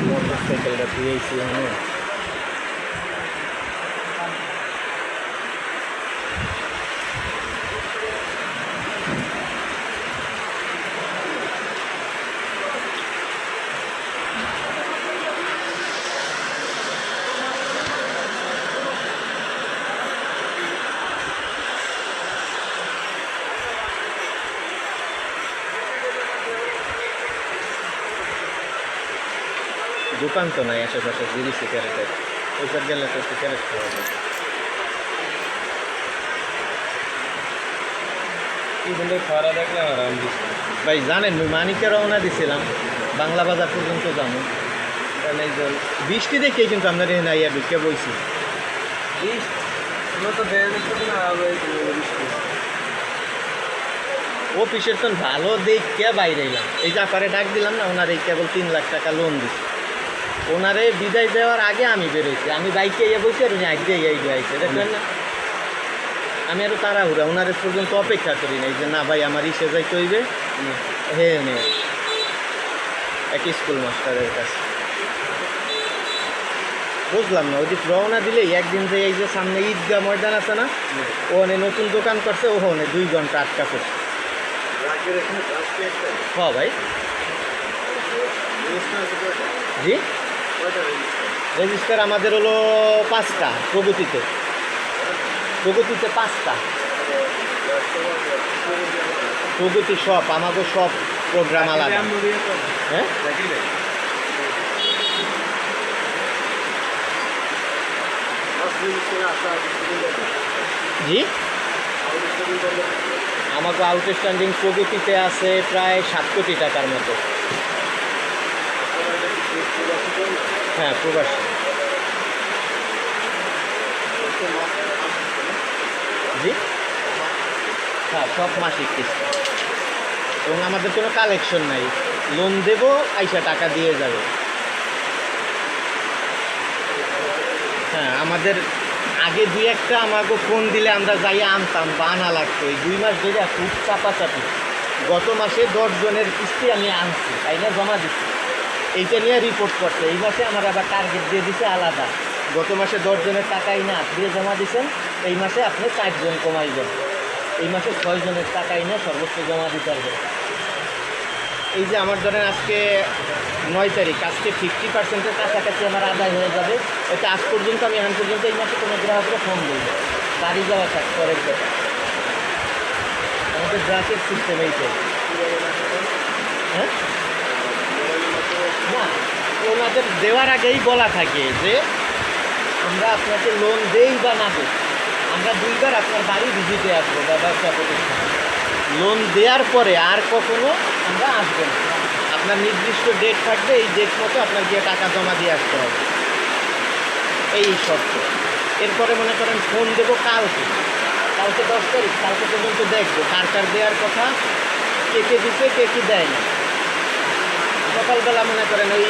Motor সাইকেলটা ধুয়েছি আমি দোকান তো নাই আশেপাশে বিড়ি সিগারেটের ওইসব গেলে তো সিগারেট খাওয়া যায়। আরাম দিচ্ছে ভাই জানেন মুই মানিকে রওনা দিছিলাম। বাংলা বাজার পর্যন্ত যাব। কারণ এই বৃষ্টি দেখে কিন্তু আপনার এখানে আইয়া ঢুকে বইছি। বৃষ্টি? অফিসের তো ভালো দেখে বাইরে এলাম। এই যে আপারে ডাক দিলাম না ওনার এই কেবল তিন লাখ টাকা লোন দিচ্ছে ওনারে বিদায় দেওয়ার আগে আমি বেরোইছি। আমি বাইকে ইয়ে বসে আর উনি আগে এই আইছে দেখবেন না? আমি আরও তাড়াহুড়া ওনারে পর্যন্ত অপেক্ষা করি নাই যে না ভাই আমার ইসে যাই হইবে। হে নে এক স্কুল মাস্টারের কাছে। বুঝলাম না ওই দিক রওনা দিলে একদিন যে এই যে সামনে ঈদগাহ ময়দান আছে না ওখানে নতুন দোকান করছে ওখানে দুই ঘণ্টা আটকা করছে রাগের এখানে আজকে একটা হ ভাই? জি? রেজিস্টার? আমাদের হলো পাঁচটা প্রগতিতে। প্রগতিতে পাঁচটা। প্রগতি সব আমাদের সব প্রোগ্রাম আলাদা। হ্যাঁ? জি? আমাকে আউটস্ট্যান্ডিং প্রগতিতে আছে প্রায় সাত কোটি টাকার মতো। হ্যাঁ প্রবাসী। জি? হ্যাঁ সব মাসিক কিস্তি। এবং আমাদের কোনো কালেকশন নাই। লোন দেব আইসা টাকা দিয়ে যাবে। হ্যাঁ আমাদের আগে দুই একটা আমাকে ফোন দিলে আমরা যাই আনতাম বা আনা লাগতো। এই দুই মাস ধরে খুব চাপাচাপি। গত মাসে দশ জনের কিস্তি আমি আনছি, তাই না? জমা দিচ্ছি এইটা নিয়ে রিপোর্ট করছে। এই মাসে আমার আবার টার্গেট দিয়ে দিছে আলাদা। গত মাসে দশজনের টাকাই না দিয়ে জমা দিছেন, এই মাসে আপনি চারজন কমাইবেন এই মাসে ছয়জনের টাকাই না সর্বোচ্চ জমা দিতে পারবেন এই যে আমার ধরেন আজকে নয় তারিখ, আজকে ফিফটি পার্সেন্টের কাছাকাছি আমার আদায় হয়ে যাবে। এটা আজ পর্যন্ত আমি এখন পর্যন্ত এই মাসে কোনো গ্রাহকরা ফোন দিই। বাড়ি যাওয়া থাক, পরের কথা আমাদের ব্রাকের সিস্টেম এইটাই। হ্যাঁ? ওনাদের দেওয়ার আগেই বলা থাকে যে আমরা আপনাকে লোন দেই বা না দেই। আমরা দুইবার আপনার বাড়ি ভিজিটে আসব বা ব্যবসা প্রতিষ্ঠান। লোন দেওয়ার পরে আর কখনো আমরা আসব না। আপনার নির্দিষ্ট ডেট থাকবে, এই ডেট মতো আপনার গিয়ে টাকা জমা দিয়ে আসতে হবে। এই শর্ত। এরপরে মনে করেন ফোন দেবো কালকে। কালকে দশ তারিখ, কালকে পর্যন্ত দেখব। কার কার দেওয়ার কথা? কে কে দিচ্ছে কে কি দেয় না? সকালবেলা মনে করেন ওই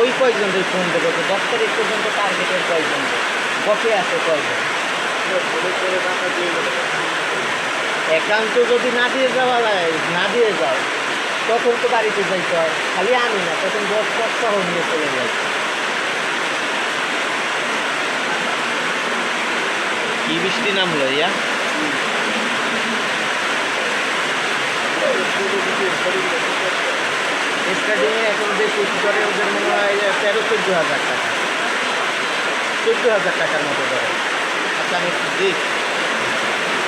ওই কয়েকজনদের ফোন দেবো যে দশ তারিখ পর্যন্ত টার্গেটের কয়েকজন। বসে আছে কয়েকজন। একান্ত যদি না দিয়ে যাওয়া না দিয়ে যাও, তখন তো বাড়িতে যাইতে হয়। খালি আমি না, তখন দশ সহ নিয়ে চলে যাই। কি বৃষ্টি নামলো ইয়া? সুদ করে ওদের মনে হয় তেরো হাজার টাকা। হাজার টাকার মতো ধরে আচ্ছা আমি একটু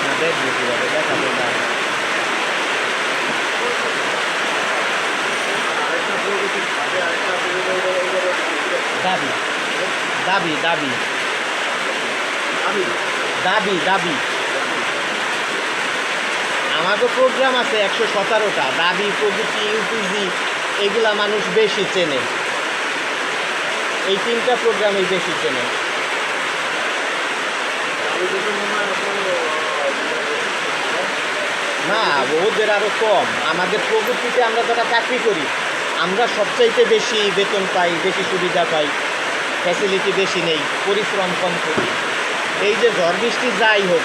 না, দেখব না। দাবি দাবি দাবি। দাবি দাবি। প্রোগ্রাম আছে একশো সতেরোটা। দাবি প্রযুক্তি ইউপিজি এগুলা মানুষ বেশি চেনে। এই তিনটা প্রোগ্রামই বেশি চেনে। না, ওদের আরও কম। আমাদের প্রযুক্তিতে আমরা যারা চাকরি করি, আমরা সবচাইতে বেশি বেতন পাই, বেশি সুবিধা পাই ফ্যাসিলিটি বেশি নেই, পরিশ্রম কম করি। এই যে ঝড় বৃষ্টি যাই হোক,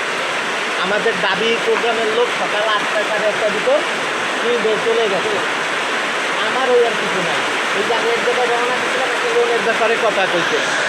আমাদের দাবি প্রোগ্রামের লোক সকাল আটটা সাড়ে আটটার ভিতর ফিল্ডে চলে গেছে। আমার ওই আর কিছু নাই। এই যে আমি এক জায়গায় রওনা ব্যাপারে কথা কইছেন